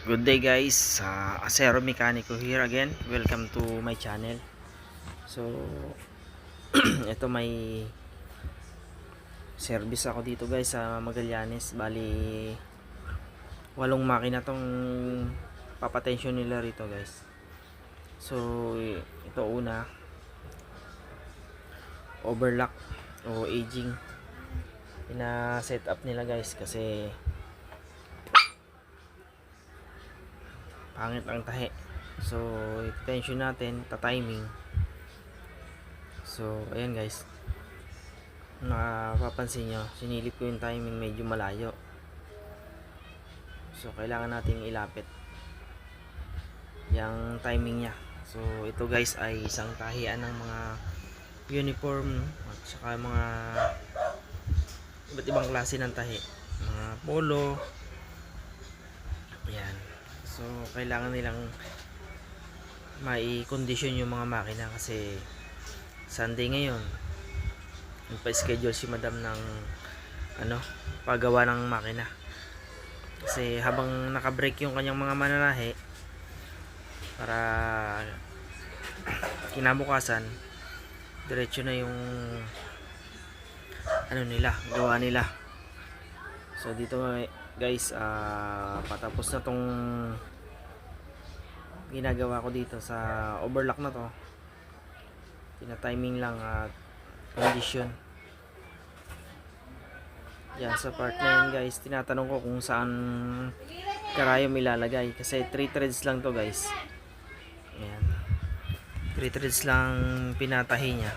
Good day guys, uh, Acero Mecanico here again. Welcome to my channel. So, ito may service ako dito guys sa Magallanes. Bali, walong makina tong papatensyon nila rito guys. So, ito una, overlock o aging. Ina-set up nila guys kasi pangit ang tahi. So tension natin ta timing so ayan guys. Napapansin nyo sinilip ko yung timing medyo malayo. So kailangan nating ilapit yung timing nya so ito guys ay isang tahian ng mga uniform at saka mga iba't ibang klase ng tahi. Mga polo. Yan So, kailangan nilang mai-condition yung mga makina kasi Sunday ngayon. Nagpa-schedule si madam ng ano, paggawa ng makina. Kasi habang naka-break yung kanyang mga mananahe para kinabukasan diretso na yung ano nila, gawa nila. So dito guys, ah, patapos na tong ginagawa ko dito sa overlock na to. Tina-timing lang at condition. Yan, sa part na yan guys, tinatanong ko kung saan karayom ilalagay. Kasi 3 threads lang to guys. Ayan. 3 threads lang pinatahi niya.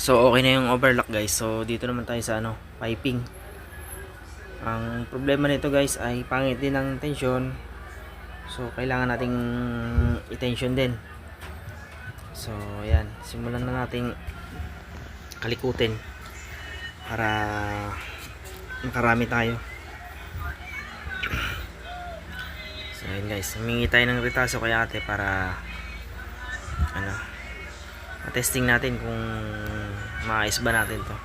So okay na yung overlock guys. So dito naman tayo sa ano, piping. Ang problema nito guys ay pangit din ang tension. So kailangan nating i-tension din. So ayan, simulan na nating kalikutin para makarami tayo. So ayan guys, humingi tayo ng retaso kay ate para ano, testing natin kung maayos ba natin to.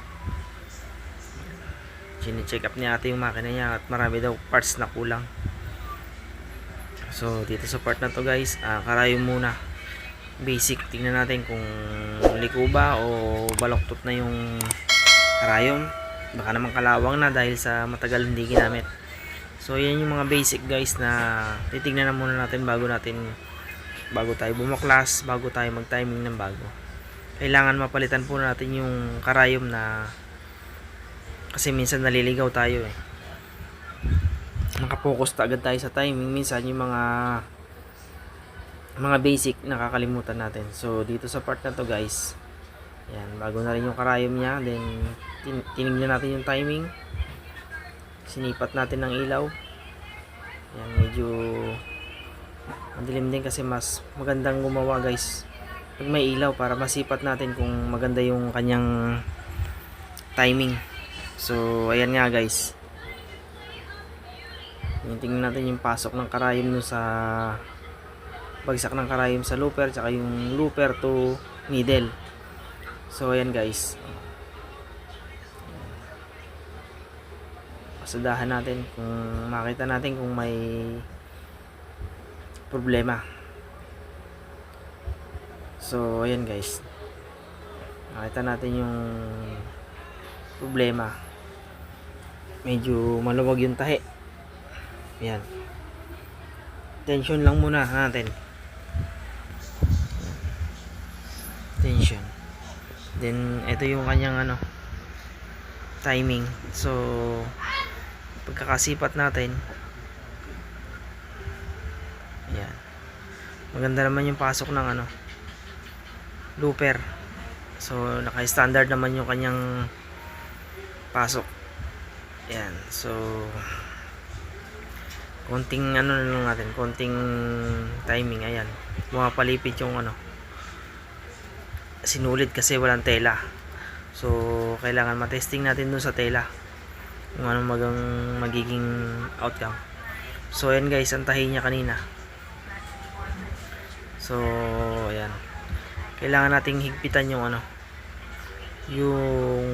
Chine-check up niya ate yung makina niya at marami daw parts na kulang. So dito sa part na to guys uh, karayom muna. Basic tingnan natin kung liko ba o baloktot na yung karayom baka naman kalawang na dahil sa matagal hindi ginamit. So yan yung mga basic guys na titignan na muna natin bago natin bago tayo bumaklas bago tayo mag timing ng bago kailangan mapalitan po natin yung karayom na kasi minsan naliligaw tayo eh. Nakapokus ta agad tayo sa timing. Minsan yung mga mga basic nakakalimutan natin. So dito sa part na to guys yan bago na rin yung karayom niya then tin tinignan natin yung timing. Sinipat natin ng ilaw. Yan medyo madilim din kasi mas magandang gumawa guys pag may ilaw para masipat natin kung maganda yung kanyang timing. So ayan nga guys. Tingnan natin yung pasok ng karayom no sa bagsak ng karayom sa looper tsaka yung looper to needle so ayan guys. Pasadahan natin kung makita natin kung may problema so ayan guys. Makita natin yung problema. Medyo maluwag yung tahi. Yan tension lang muna natin. Tension. Then ito yung kanyang ano timing. So pagkakasipat natin. Yan maganda naman yung pasok ng ano looper. So naka standard naman yung kanyang pasok. Yan. So konting ano na lang natin konting timing ayan. Pumapalipit yung ano. Sinulid kasi walang tela. So kailangan matesting natin dun sa tela. Kung ano magang magiging outcome. So ayan guys ang tahi niya kanina. So ayan kailangan nating higpitan yung ano yung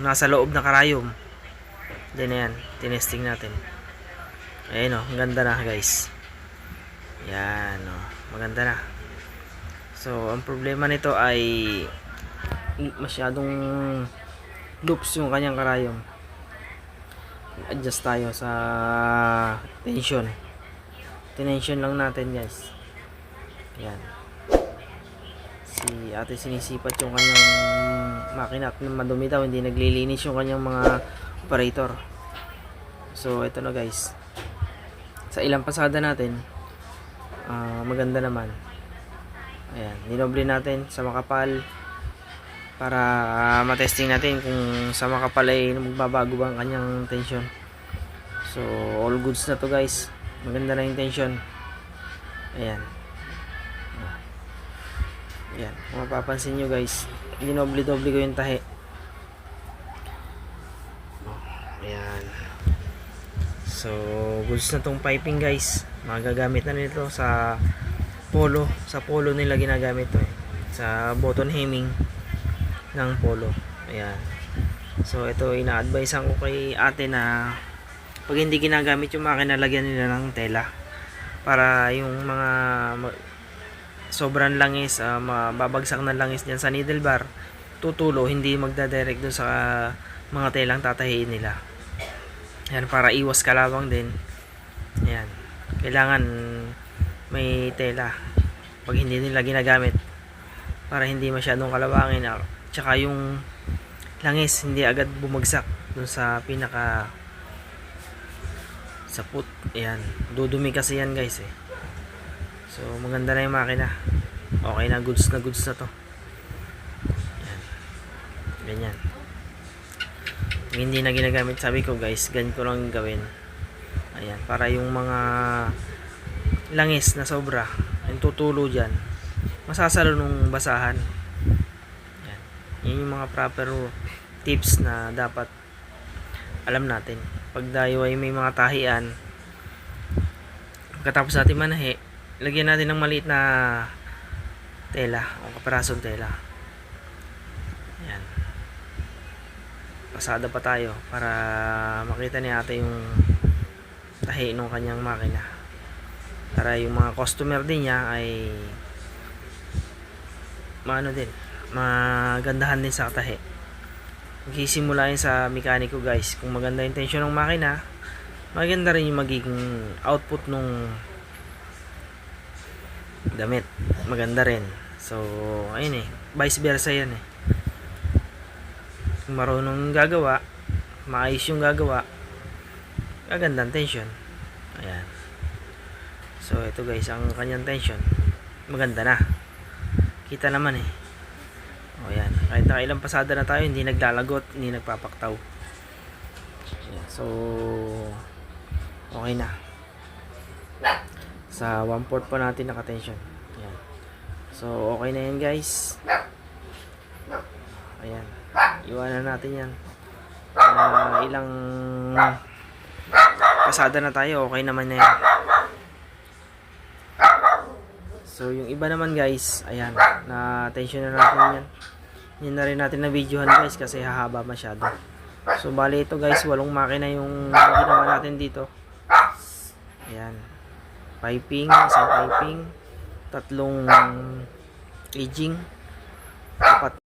nasa loob na karayom then ayan tinesting natin Ayan o, ganda na guys. Yan o, maganda na. So, ang problema nito ay masyadong loops yung kanyang karayom. Adjust tayo sa tension. Tension lang natin guys. Yan. Si ate sinisipat yung kanyang makina at madumi daw, hindi naglilinis yung kanyang mga operator. So, ito na guys. Sa ilang pasada natin ah, maganda naman. Ayan dinoble natin sa makapal para ah, matesting natin kung sa makapal ay magbabago ba ang kanyang tension. So all goods na to guys. Maganda na yung tension. Ayan ayan kung mapapansin nyo guys dinoble doble ko yung tahi ayan So, goods na tong piping guys. Magagamit na nito sa polo. Sa polo nila ginagamit to eh. Sa button hemming ng polo. Ayan. So, ito ina-advise ko kay ate na pag hindi ginagamit yung makina, lagyan nila ng tela. Para yung mga sobrang langis, uh, mababagsak na langis dyan sa needle bar, tutulo, hindi magdadirect dun sa mga telang tatahiin nila. Yan, para iwas kalawang din. Yan. Kailangan may tela pag hindi nila ginagamit para hindi masyadong kalawangin at tsaka yung langis hindi agad bumagsak dun sa pinaka sa put ayan dudumi kasi yan guys eh so maganda na yung makina. Okay na goods na goods na to. Yan ganyan hindi na ginagamit sabi ko guys ganito lang gawin. Ayan para yung mga langis na sobra yung tutulo dyan masasalo nung basahan. Yan yun yung mga proper tips na dapat alam natin. Pag tayo ay may mga tahian pagkatapos natin manahe lagyan natin ng maliit na tela o kaparasong tela yan pasada pa tayo para makita ni ate yung tahi ng kanyang makina para yung mga customer din niya ay maano din, magandahan din sa katahe. Magsisimula yun sa mekaniko guys. Kung maganda yung tension ng makina, maganda rin yung magiging output nung damit. Maganda rin. So, ayun eh. Vice versa yan eh. Kung marunong gagawa, maayos yung gagawa, gaganda ang tension. Ayan. So, ito guys, ang kanyang tension. Maganda na. Kita naman eh. O yan. Kahit nakailang pasada na tayo, hindi naglalagot, hindi nagpapaktaw. Ayan. So, okay na. Sa 1/4 pa natin naka-tension. Ayan. So, okay na yan guys. Ayan. Iwanan natin yan. Ah, ilang pasada na tayo, okay naman na yan. So, yung iba naman guys, ayan, na tension na natin yan. Yan na rin natin na videohan guys kasi hahaba masyado. So, bali ito guys, walong makina yung ginawa natin dito. Ayan. Piping, isang piping, tatlong aging, apat